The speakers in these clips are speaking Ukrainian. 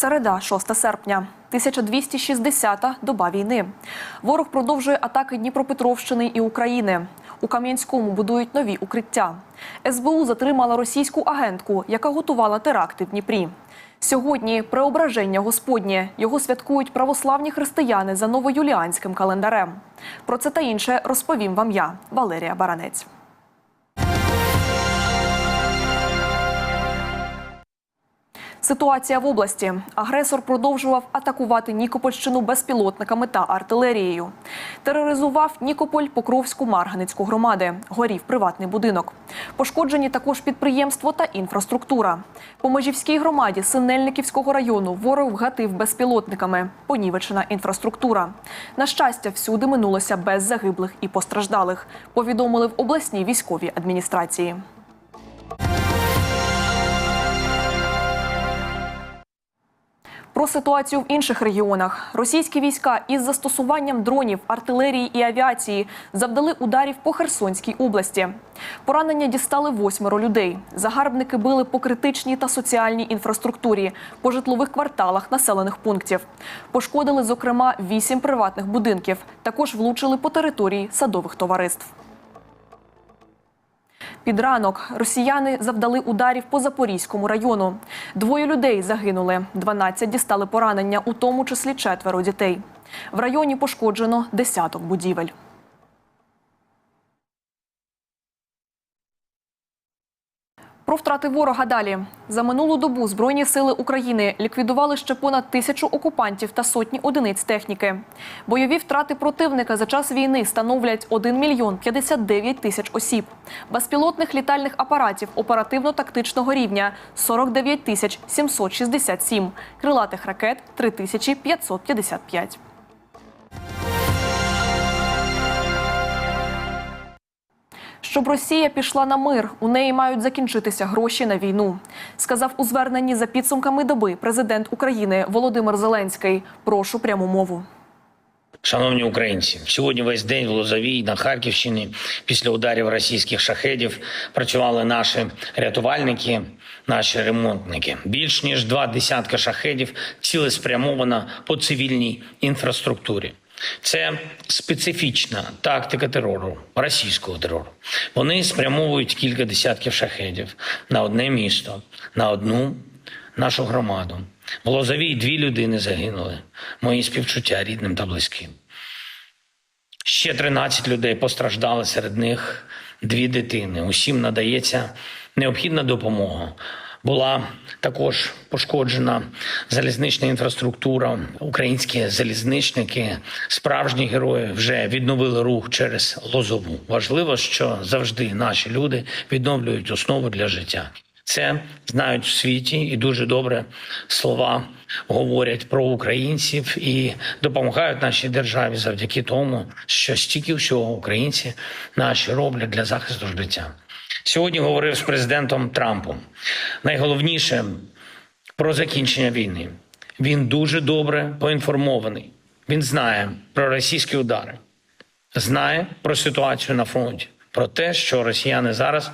Середа, 6 серпня, 1260-та доба війни. Ворог продовжує атаки Дніпропетровщини і України. У Кам'янському будують нові укриття. СБУ затримала російську агентку, яка готувала теракти в Дніпрі. Сьогодні преображення Господнє. Його святкують православні християни за новоюліанським календарем. Про це та інше розповім вам я, Валерія Баранець. Ситуація в області. Агресор продовжував атакувати Нікопольщину безпілотниками та артилерією. Тероризував Нікополь, Покровську, Марганицьку громади. Горів приватний будинок. Пошкоджені також підприємство та інфраструктура. По Межівській громаді Синельниківського району ворог вгатив безпілотниками. Понівечена інфраструктура. На щастя, всюди минулося без загиблих і постраждалих. Повідомили в обласній військовій адміністрації. Про ситуацію в інших регіонах російські війська із застосуванням дронів, артилерії і авіації завдали ударів по Херсонській області. Поранення дістали восьмеро людей. Загарбники били по критичній та соціальній інфраструктурі, по житлових кварталах населених пунктів. Пошкодили, зокрема, вісім приватних будинків. Також влучили по території садових товариств. Під ранок росіяни завдали ударів по Запорізькому району. Двоє людей загинули, 12 дістали поранення, у тому числі четверо дітей. В районі пошкоджено десяток будівель. Про втрати ворога далі за минулу добу збройні сили України ліквідували ще понад тисячу окупантів та сотні одиниць техніки. Бойові втрати противника за час війни становлять 1 мільйон 59 тисяч осіб. Безпілотних літальних апаратів оперативно-тактичного рівня 49 тисяч 767. Крилатих ракет 3555. Щоб Росія пішла на мир, у неї мають закінчитися гроші на війну, сказав у зверненні за підсумками доби президент України Володимир Зеленський. Прошу пряму мову. Шановні українці, сьогодні весь день в Лозовій на Харківщині після ударів російських шахедів працювали наші рятувальники, наші ремонтники. Більш ніж два десятка шахедів цілеспрямовано по цивільній інфраструктурі. Це специфічна тактика терору, російського терору. Вони спрямовують кілька десятків шахедів на одне місто, на одну нашу громаду. В Лозовій дві людини загинули. Мої співчуття рідним та близьким. Ще 13 людей постраждали, серед них дві дитини. Усім надається необхідна допомога. Була також пошкоджена залізнична інфраструктура. Українські залізничники, справжні герої, вже відновили рух через Лозову. Важливо, що завжди наші люди відновлюють основу для життя. Це знають в світі, і дуже добре слова говорять про українців і допомагають нашій державі завдяки тому, що стільки всього українці наші роблять для захисту життя. Сьогодні говорив з президентом Трампом. Найголовніше про закінчення війни. Він дуже добре поінформований. Він знає про російські удари, знає про ситуацію на фронті, про те, що росіяни зараз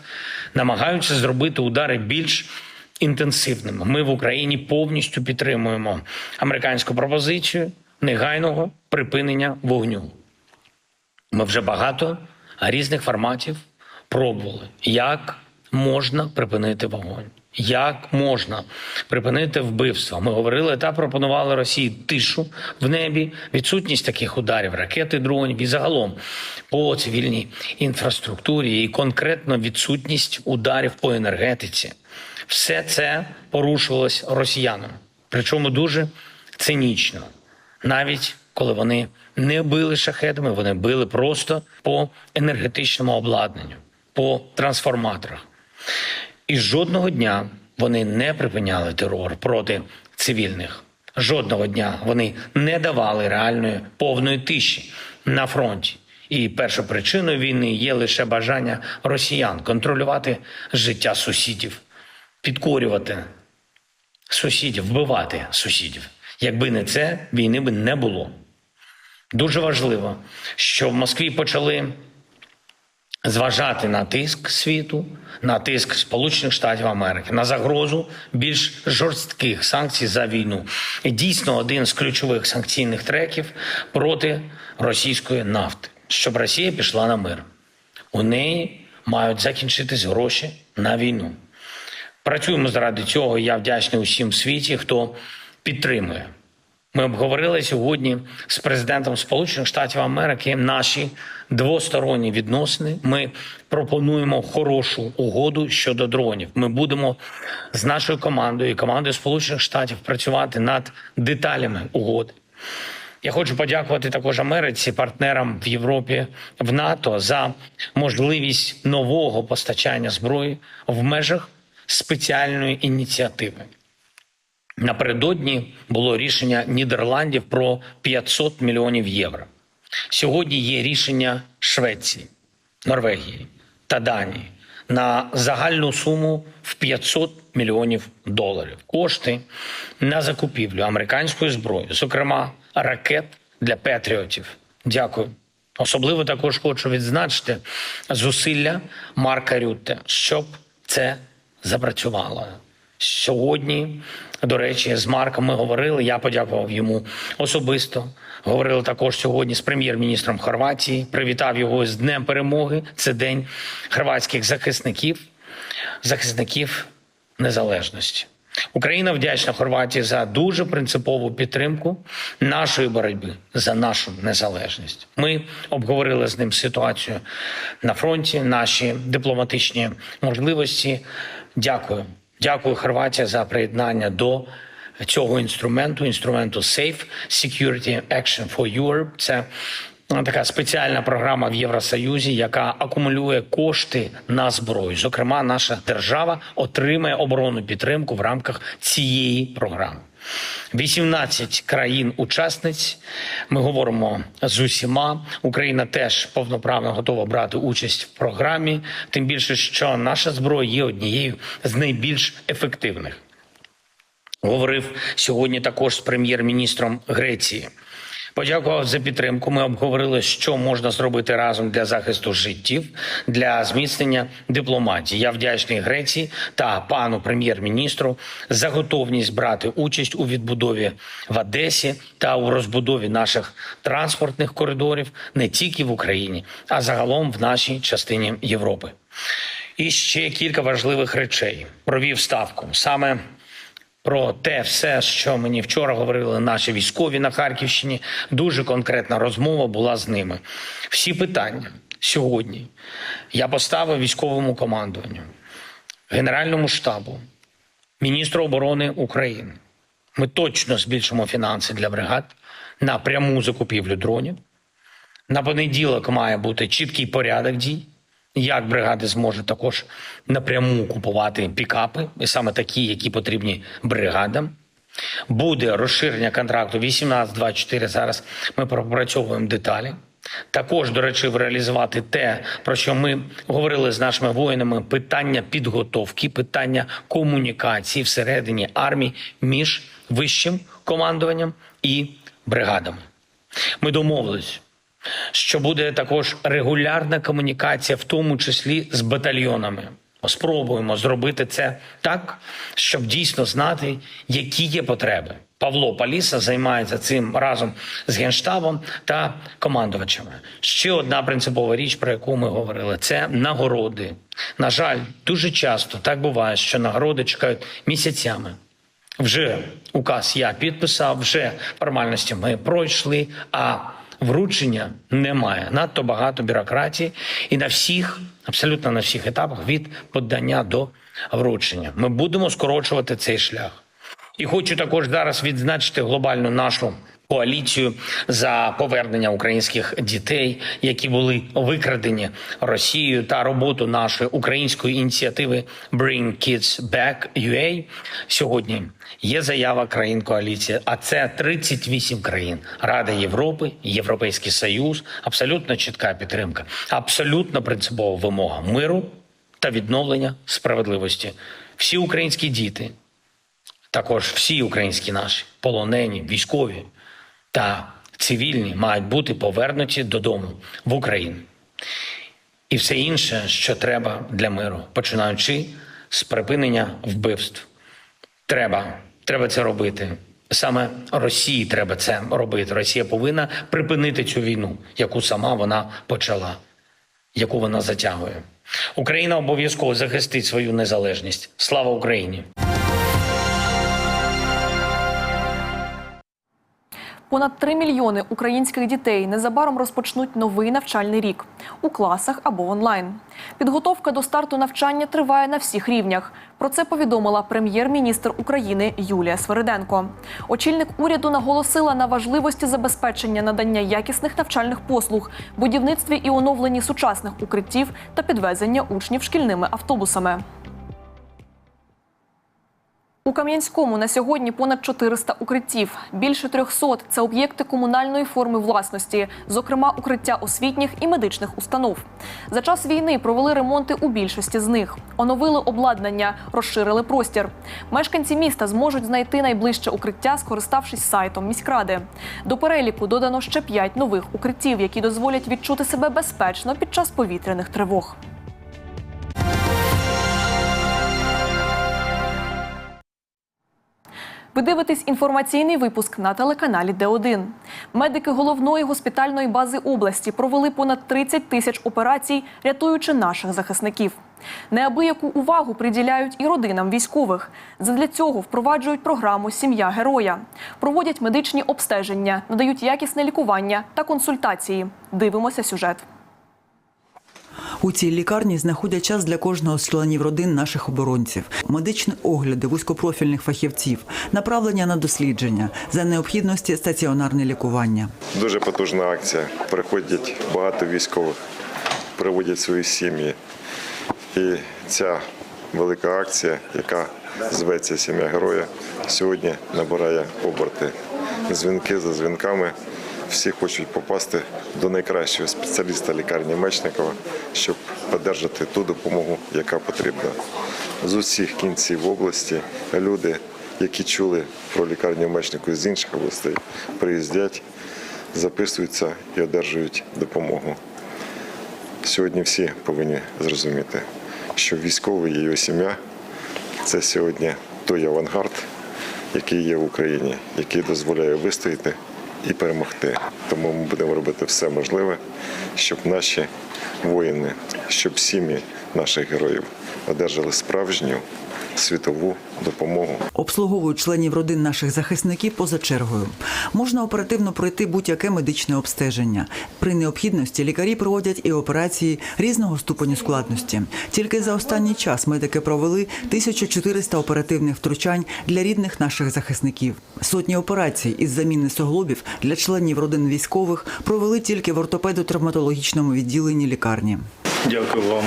намагаються зробити удари більш інтенсивними. Ми в Україні повністю підтримуємо американську пропозицію негайного припинення вогню. Ми вже багато різних форматів пробували, як можна припинити вогонь. Як можна припинити вбивство? Ми говорили та пропонували Росії тишу в небі, відсутність таких ударів, ракети, дронів і загалом по цивільній інфраструктурі, і конкретно відсутність ударів по енергетиці. Все це порушувалось росіянам, причому дуже цинічно, навіть коли вони не били шахедами, вони били просто по енергетичному обладнанню, по трансформаторах. І жодного дня вони не припиняли терор проти цивільних. Жодного дня вони не давали реальної повної тиші на фронті. І першою причиною війни є лише бажання росіян контролювати життя сусідів, підкорювати сусідів, вбивати сусідів. Якби не це, війни би не було. Дуже важливо, що в Москві почали зважати на тиск світу, на тиск Сполучених Штатів Америки, на загрозу більш жорстких санкцій за війну. І дійсно один з ключових санкційних треків проти російської нафти, щоб Росія пішла на мир. У неї мають закінчитись гроші на війну. Працюємо заради цього. Я вдячний усім в світі, хто підтримує. Ми обговорили сьогодні з президентом Сполучених Штатів Америки наші двосторонні відносини. Ми пропонуємо хорошу угоду щодо дронів. Ми будемо з нашою командою і командою Сполучених Штатів працювати над деталями угоди. Я хочу подякувати також Америці, партнерам в Європі, в НАТО за можливість нового постачання зброї в межах спеціальної ініціативи. Напередодні було рішення Нідерландів про 500 мільйонів євро. Сьогодні є рішення Швеції, Норвегії та Данії на загальну суму в 500 мільйонів доларів. Кошти на закупівлю американської зброї, зокрема ракет для патріотів. Дякую. Особливо також хочу відзначити зусилля Марка Рютте, щоб це запрацювало. Сьогодні, до речі, з Марком ми говорили. Я подякував йому особисто. Говорили також сьогодні з прем'єр-міністром Хорватії. Привітав його з Днем Перемоги. Це день хорватських захисників, захисників незалежності. Україна вдячна Хорватії за дуже принципову підтримку нашої боротьби за нашу незалежність. Ми обговорили з ним ситуацію на фронті, наші дипломатичні можливості. Дякую. Дякую, Хорватія, за приєднання до цього інструменту, інструменту Safe Security Action for Europe. Це така спеціальна програма в Євросоюзі, яка акумулює кошти на зброю. Зокрема, наша держава отримає оборонну підтримку в рамках цієї програми. 18 країн-учасниць. Ми говоримо з усіма. Україна теж повноправно готова брати участь в програмі. Тим більше, що наша зброя є однією з найбільш ефективних. Говорив сьогодні також з прем'єр-міністром Греції. Подякував за підтримку. Ми обговорили, що можна зробити разом для захисту життів, для зміцнення дипломатії. Я вдячний Греції та пану прем'єр-міністру за готовність брати участь у відбудові в Одесі та у розбудові наших транспортних коридорів не тільки в Україні, а загалом в нашій частині Європи. І ще кілька важливих речей провів ставку саме про те все, що мені вчора говорили наші військові на Харківщині. Дуже конкретна розмова була з ними. Всі питання сьогодні я поставив військовому командуванню, Генеральному штабу, міністру оборони України. Ми точно збільшимо фінанси для бригад на пряму закупівлю дронів. На понеділок має бути чіткий порядок дій як бригади зможуть також напряму купувати пікапи, і саме такі, які потрібні бригадам. Буде розширення контракту 18-24. Зараз ми пропрацьовуємо деталі. Також, до речі, реалізувати те, про що ми говорили з нашими воїнами: питання підготовки, питання комунікації всередині армії між вищим командуванням і бригадами. Ми домовились що буде також регулярна комунікація, в тому числі з батальйонами. Спробуємо зробити це так, щоб дійсно знати, які є потреби. Павло Паліса займається цим разом з генштабом та командувачами. Ще одна принципова річ, про яку ми говорили, це нагороди. На жаль, дуже часто так буває, що нагороди чекають місяцями. Вже указ я підписав, вже формальності ми пройшли. А вручення немає. Надто багато бюрократії, і на всіх, абсолютно на всіх етапах від подання до вручення. Ми будемо скорочувати цей шлях. І хочу також зараз відзначити глобальну нашу коаліцію за повернення українських дітей, які були викрадені Росією, та роботу нашої української ініціативи Bring Kids Back UA. Сьогодні є заява країн коаліції, а це 38 країн Рада Європи, Європейський Союз. Абсолютно чітка підтримка, абсолютно принципова вимога миру та відновлення справедливості. Всі українські діти. Також всі українські наші полонені, військові та цивільні мають бути повернуті додому в Україну. і все інше, що треба для миру, починаючи з припинення вбивств. Треба, треба це робити. Саме Росії треба це робити. Росія повинна припинити цю війну, яку сама вона почала, яку вона затягує. Україна обов'язково захистить свою незалежність. Слава Україні! Понад 3 мільйони українських дітей незабаром розпочнуть новий навчальний рік у класах або онлайн. Підготовка до старту навчання триває на всіх рівнях. Про це повідомила прем'єр-міністр України Юлія Свериденко. Очільник уряду наголосила на важливості забезпечення надання якісних навчальних послуг, будівництві і оновленні сучасних укриттів та підвезення учнів шкільними автобусами. У Кам'янському на сьогодні понад 400 укриттів. Більше 300 – це об'єкти комунальної форми власності, зокрема укриття освітніх і медичних установ. За час війни провели ремонти у більшості з них, оновили обладнання, розширили простір. Мешканці міста зможуть знайти найближче укриття, скориставшись сайтом міськради. До переліку додано ще 5 нових укриттів, які дозволять відчути себе безпечно під час повітряних тривог. Ви дивитесь інформаційний випуск на телеканалі Д1. Медики головної госпітальної бази області провели понад 30 тисяч операцій, рятуючи наших захисників. Неабияку увагу приділяють і родинам військових. Задля цього впроваджують програму Сім'я героя, проводять медичні обстеження, надають якісне лікування та консультації. Дивимося сюжет. У цій лікарні знаходять час для кожного з членів родин наших оборонців, медичні огляди вузькопрофільних фахівців, направлення на дослідження за необхідності стаціонарне лікування. Дуже потужна акція. Приходять багато військових, приводять свої сім'ї. І ця велика акція, яка зветься Сім'я героя, сьогодні набирає оберти. Дзвінки за дзвінками. Всі хочуть попасти до найкращого спеціаліста лікарні Мечникова, щоб одержати ту допомогу, яка потрібна. З усіх кінців області люди, які чули про лікарню Мечникова з інших областей, приїздять записуються і одержують допомогу. Сьогодні всі повинні зрозуміти, що військовий і його сім'я це сьогодні той авангард, який є в Україні, який дозволяє вистояти і перемогти. Тому ми будемо робити все можливе, щоб наші воїни, щоб сім'ї наших героїв одержали справжню світову допомогу. Обслуговують членів родин наших захисників поза чергою. Можна оперативно пройти будь-яке медичне обстеження. При необхідності лікарі проводять і операції різного ступеню складності. Тільки за останній час медики провели 1400 оперативних втручань для рідних наших захисників. Сотні операцій із заміни суглобів для членів родин військових провели тільки в ортопедо-травматологічному відділенні лікарні. Дякую вам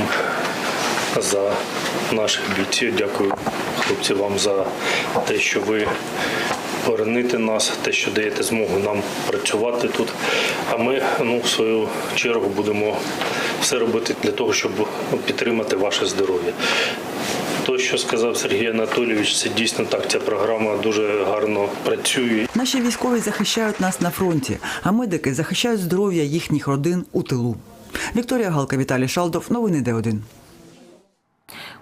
за наших бійців. Дякую, хлопці, вам за те, що ви бороните нас, те, що даєте змогу нам працювати тут. А ми, ну, в свою чергу, будемо все робити для того, щоб підтримати ваше здоров'я. То, що сказав Сергій Анатолійович, це дійсно так. Ця програма дуже гарно працює. Наші військові захищають нас на фронті, а медики захищають здоров'я їхніх родин у тилу. Вікторія Галка, Віталій Шалдов. Новини Д1.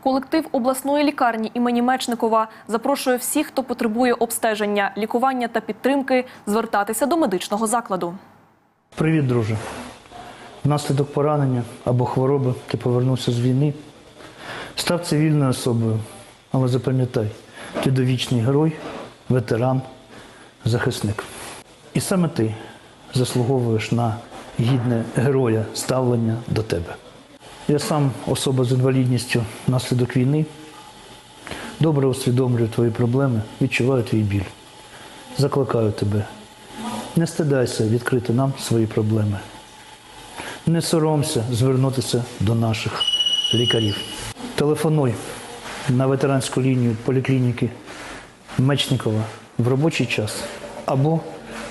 Колектив обласної лікарні імені Мечникова запрошує всіх, хто потребує обстеження, лікування та підтримки, звертатися до медичного закладу. Привіт, друже. Внаслідок поранення або хвороби ти повернувся з війни. Став цивільною особою, але запам'ятай, ти довічний герой, ветеран, захисник. І саме ти заслуговуєш на гідне героя ставлення до тебе. Я сам особа з інвалідністю внаслідок війни. Добре усвідомлюю твої проблеми, відчуваю твій біль. Закликаю тебе не стидайся відкрити нам свої проблеми. Не соромся звернутися до наших лікарів. Телефонуй на ветеранську лінію поліклініки Мечникова в робочий час або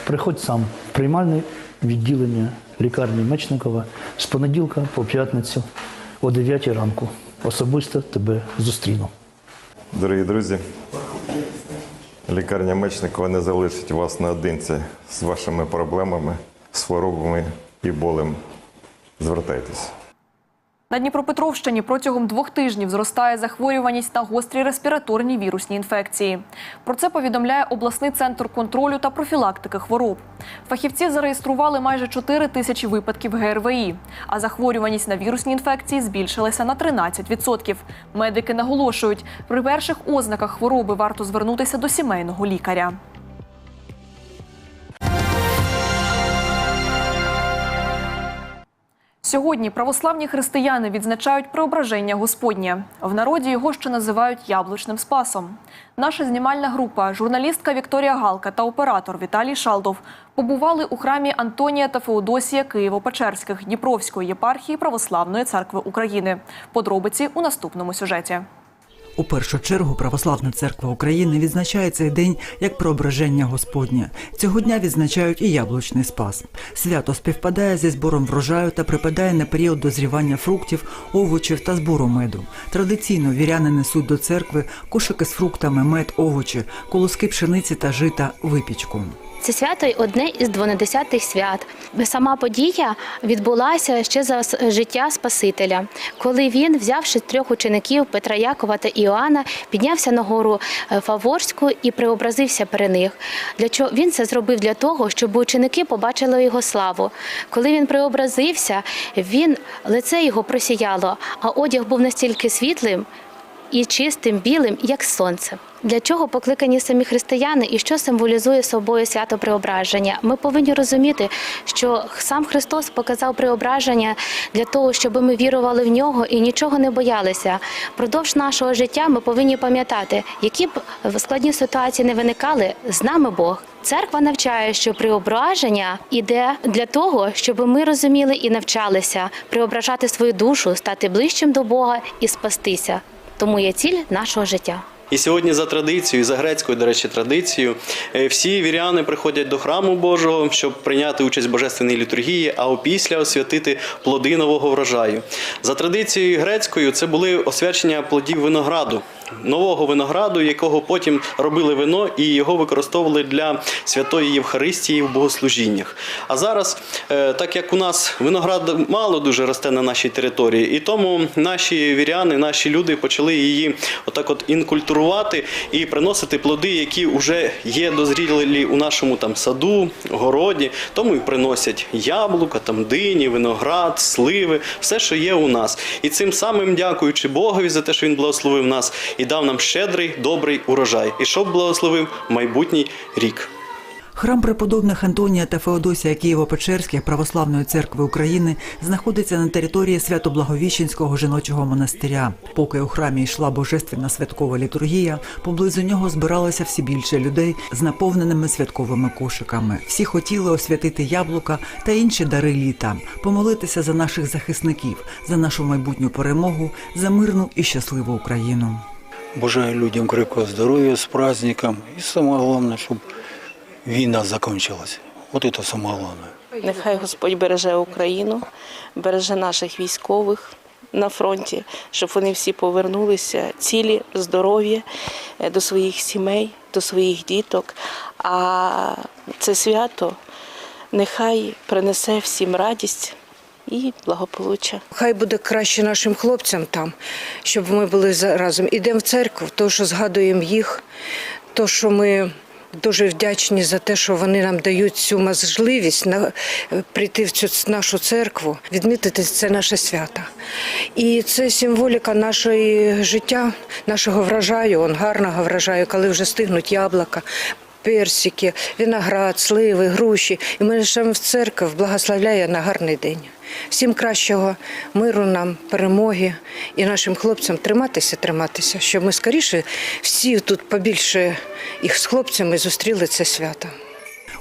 приходь сам в приймальне відділення лікарні Мечникова з понеділка по п'ятницю о 9 ранку. Особисто тебе зустріну. Дорогі друзі, лікарня Мечникова не залишить вас наодинці з вашими проблемами, з хворобами і болем. Звертайтесь. На Дніпропетровщині протягом двох тижнів зростає захворюваність на гострі респіраторні вірусні інфекції. Про це повідомляє обласний центр контролю та профілактики хвороб. Фахівці зареєстрували майже 4 тисячі випадків ГРВІ, а захворюваність на вірусні інфекції збільшилася на 13%. Медики наголошують, при перших ознаках хвороби варто звернутися до сімейного лікаря. Сьогодні православні християни відзначають преображення Господнє. В народі його ще називають яблучним спасом. Наша знімальна група, журналістка Вікторія Галка та оператор Віталій Шалдов побували у храмі Антонія та Феодосія Києво-Печерських Дніпровської єпархії Православної церкви України. Подробиці у наступному сюжеті. У першу чергу Православна церква України відзначає цей день як преображення Господнє. Цього дня відзначають і яблучний спас. Свято співпадає зі збором врожаю та припадає на період дозрівання фруктів, овочів та збору меду. Традиційно віряни несуть до церкви кошики з фруктами, мед, овочі, колоски пшениці та жита, випічку. Це свято одне із двонадесятих свят. Сама подія відбулася ще за життя Спасителя, коли він, взявши трьох учеників Петра Якова та Іоанна, піднявся на гору е, Фаворську і преобразився при них. Для чого він це зробив для того, щоб ученики побачили його славу. Коли він преобразився, він лице його просіяло, а одяг був настільки світлим і чистим білим, як сонце. Для чого покликані самі християни і що символізує собою свято преображення? Ми повинні розуміти, що сам Христос показав преображення для того, щоб ми вірували в нього і нічого не боялися. Продовж нашого життя ми повинні пам'ятати, які б складні ситуації не виникали, з нами Бог. Церква навчає, що преображення іде для того, щоб ми розуміли і навчалися преображати свою душу, стати ближчим до Бога і спастися. Тому є ціль нашого життя. І сьогодні за традицією, за грецькою, до речі, традицією, е, всі віряни приходять до храму Божого, щоб прийняти участь в божественній літургії, а опісля освятити плоди нового врожаю. За традицією грецькою, це були освячення плодів винограду, нового винограду, якого потім робили вино і його використовували для святої Євхаристії в богослужіннях. А зараз, е, так як у нас виноград мало дуже росте на нашій території, і тому наші віряни, наші люди почали її отак от інкультурувати і приносити плоди, які вже є дозрілі у нашому там саду, городі. Тому і приносять яблука, там дині, виноград, сливи, все, що є у нас. І цим самим дякуючи Богові за те, що він благословив нас і дав нам щедрий, добрий урожай. І щоб благословив майбутній рік. Храм преподобних Антонія та Феодосія Києво-Печерських Православної церкви України знаходиться на території Свято-Благовіщенського жіночого монастиря. Поки у храмі йшла божественна святкова літургія, поблизу нього збиралося всі більше людей з наповненими святковими кошиками. Всі хотіли освятити яблука та інші дари літа, помолитися за наших захисників, за нашу майбутню перемогу, за мирну і щасливу Україну. Бажаю людям крепкого здоров'я з праздником. І саме головне, щоб війна закінчилась. От це саме головне. Нехай Господь береже Україну, береже наших військових на фронті, щоб вони всі повернулися цілі, здорові е, до своїх сімей, до своїх діток. А це свято нехай принесе всім радість і благополуччя. Хай буде краще нашим хлопцям там, щоб ми були разом. Ідемо в церкву, то що згадуємо їх, то що ми. Дуже вдячні за те, що вони нам дають цю можливість на, прийти в цю нашу церкву, відмітити це наше свято. І це символіка нашого життя, нашого врожаю, он гарного врожаю, коли вже стигнуть яблука, персики, виноград, сливи, груші. І ми лише в церкву благословляє на гарний день. Всім кращого миру нам, перемоги і нашим хлопцям триматися, триматися, щоб ми скоріше всі тут побільше їх з хлопцями зустріли це свято.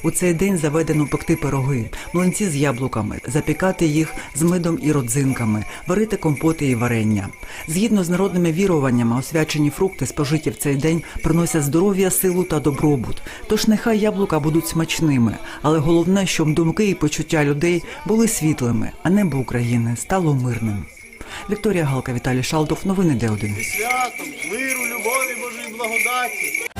У цей день заведено пекти пироги, млинці з яблуками, запікати їх з медом і родзинками, варити компоти і варення. Згідно з народними віруваннями, освячені фрукти, спожиті в цей день, приносять здоров'я, силу та добробут. Тож нехай яблука будуть смачними, але головне, щоб думки і почуття людей були світлими, а небо України стало мирним. Вікторія Галка, Віталій Шалдов, новини Д1. Святом, миру, любові Божої благодаті.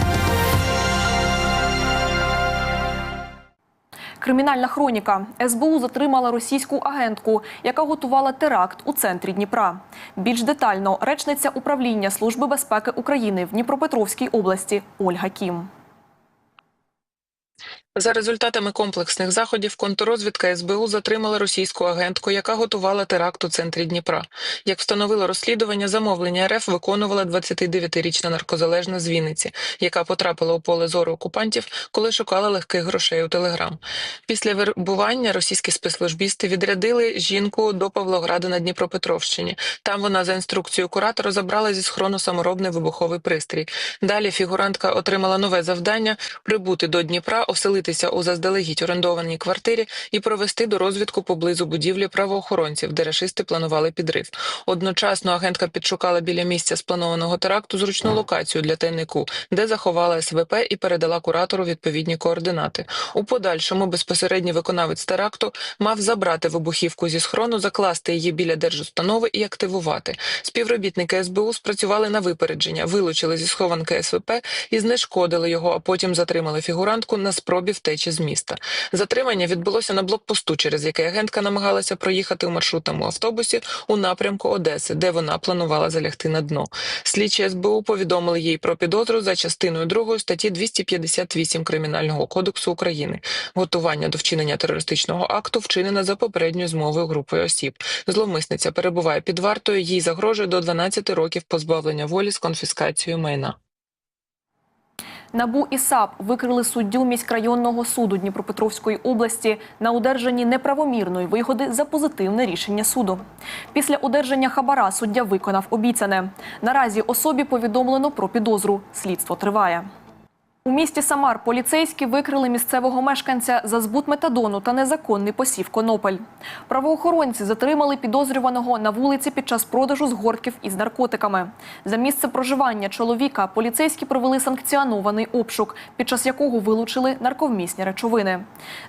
Кримінальна хроніка СБУ затримала російську агентку, яка готувала теракт у центрі Дніпра. Більш детально речниця управління Служби безпеки України в Дніпропетровській області Ольга Кім. За результатами комплексних заходів контррозвідка СБУ затримала російську агентку, яка готувала теракт у центрі Дніпра. Як встановило розслідування, замовлення РФ виконувала 29-річна наркозалежна з Вінниці, яка потрапила у поле зору окупантів, коли шукала легких грошей у Телеграм. Після вербування російські спецслужбісти відрядили жінку до Павлограда на Дніпропетровщині. Там вона за інструкцією куратора забрала зі схрону саморобний вибуховий пристрій. Далі фігурантка отримала нове завдання прибути до Дніпра, оселитися у заздалегідь орендованій квартирі і провести до розвідку поблизу будівлі правоохоронців, де рашисти планували підрив. Одночасно агентка підшукала біля місця спланованого теракту зручну локацію для тайнику, де заховала СВП і передала куратору відповідні координати. У подальшому безпосередній виконавець теракту мав забрати вибухівку зі схрону, закласти її біля держустанови і активувати. Співробітники СБУ спрацювали на випередження, вилучили зі схованки СВП і знешкодили його, а потім затримали фігурантку на спробі втечі з міста. Затримання відбулося на блокпосту, через який агентка намагалася проїхати у маршрутному автобусі у напрямку Одеси, де вона планувала залягти на дно. Слідчі СБУ повідомили їй про підозру за частиною 2 статті 258 Кримінального кодексу України. Готування до вчинення терористичного акту вчинено за попередньою змовою групою осіб. Зловмисниця перебуває під вартою, їй загрожує до 12 років позбавлення волі з конфіскацією майна. НАБУ і САП викрили суддю міськрайонного суду Дніпропетровської області на одержанні неправомірної вигоди за позитивне рішення суду. Після одержання хабара суддя виконав обіцяне. Наразі особі повідомлено про підозру. Слідство триває. У місті Самар поліцейські викрили місцевого мешканця за збут метадону та незаконний посів конопель. Правоохоронці затримали підозрюваного на вулиці під час продажу згортків із наркотиками. За місце проживання чоловіка поліцейські провели санкціонований обшук, під час якого вилучили нарковмісні речовини.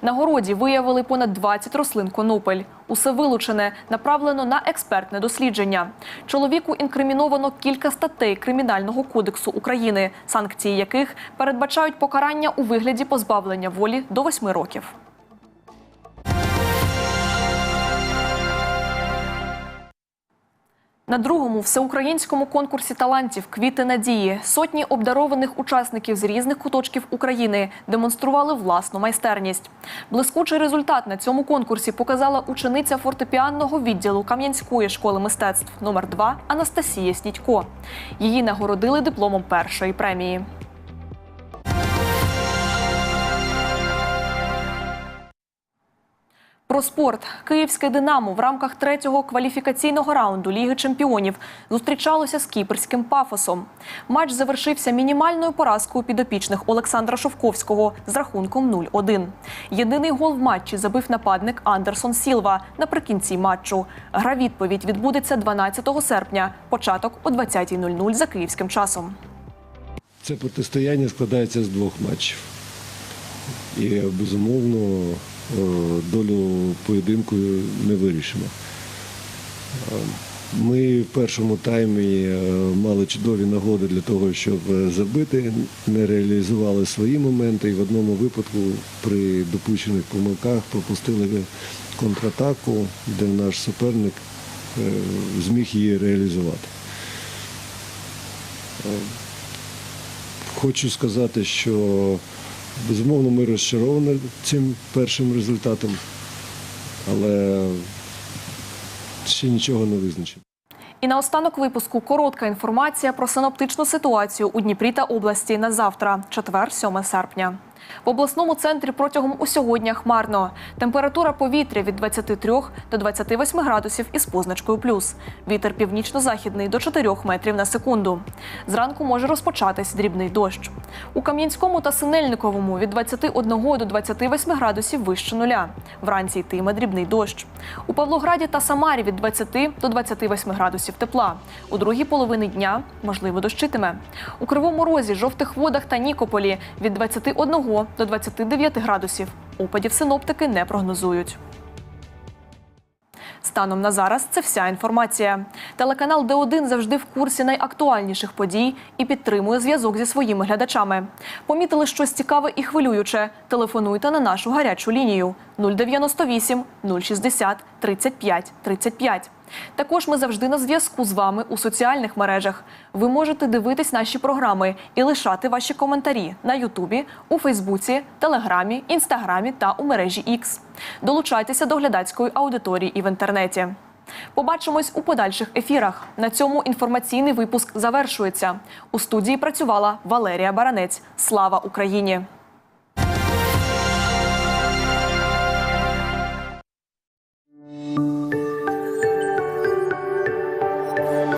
На городі виявили понад 20 рослин конопель. Усе вилучене направлено на експертне дослідження. Чоловіку інкриміновано кілька статей Кримінального кодексу України, санкції яких передбачають покарання у вигляді позбавлення волі до 8 років. На другому всеукраїнському конкурсі талантів Квіти надії сотні обдарованих учасників з різних куточків України демонстрували власну майстерність. Блискучий результат на цьому конкурсі показала учениця фортепіанного відділу Кам'янської школи мистецтв номер 2 Анастасія Снідько. Її нагородили дипломом першої премії. Про спорт київське Динамо в рамках третього кваліфікаційного раунду Ліги Чемпіонів зустрічалося з кіпрським пафосом. Матч завершився мінімальною поразкою підопічних Олександра Шовковського з рахунком 0-1. Єдиний гол в матчі забив нападник Андерсон Сілва наприкінці матчу. Гра відповідь відбудеться 12 серпня. Початок о 20.00 за київським часом. Це протистояння складається з двох матчів. І безумовно долю поєдинку не вирішимо. Е, Ми в першому таймі е, мали чудові нагоди для того, щоб е, забити, не реалізували свої моменти і в одному випадку при допущених помилках пропустили контратаку, де наш суперник е, зміг її реалізувати. Е, Хочу сказати, що безумовно ми розчаровані цим першим результатом, але ще нічого не визначено. І на останок випуску коротка інформація про синоптичну ситуацію у Дніпрі та області на завтра, четвер, 7 серпня. В обласному центрі протягом усього дня хмарно. Температура повітря від 23 до 28 градусів із позначкою плюс. Вітер північно-західний до 4 метрів на секунду. Зранку може розпочатись дрібний дощ. У Кам'янському та Синельниковому від 21 до 28 градусів вище нуля. Вранці йтиме дрібний дощ. У Павлограді та Самарі від 20 до 28 градусів тепла. У другій половині дня можливо дощитиме. У Кривому Розі, Жовтих Водах та Нікополі від 21 до 29 градусів. Опадів синоптики не прогнозують. Станом на зараз це вся інформація. Телеканал Д1 завжди в курсі найактуальніших подій і підтримує зв'язок зі своїми глядачами. Помітили щось цікаве і хвилююче? Телефонуйте на нашу гарячу лінію 098 060 35 35. Також ми завжди на зв'язку з вами у соціальних мережах. Ви можете дивитись наші програми і лишати ваші коментарі на Ютубі, у Фейсбуці, Телеграмі, Інстаграмі та у мережі X. Долучайтеся до глядацької аудиторії і в інтернеті. Побачимось у подальших ефірах. На цьому інформаційний випуск завершується. У студії працювала Валерія Баранець. Слава Україні!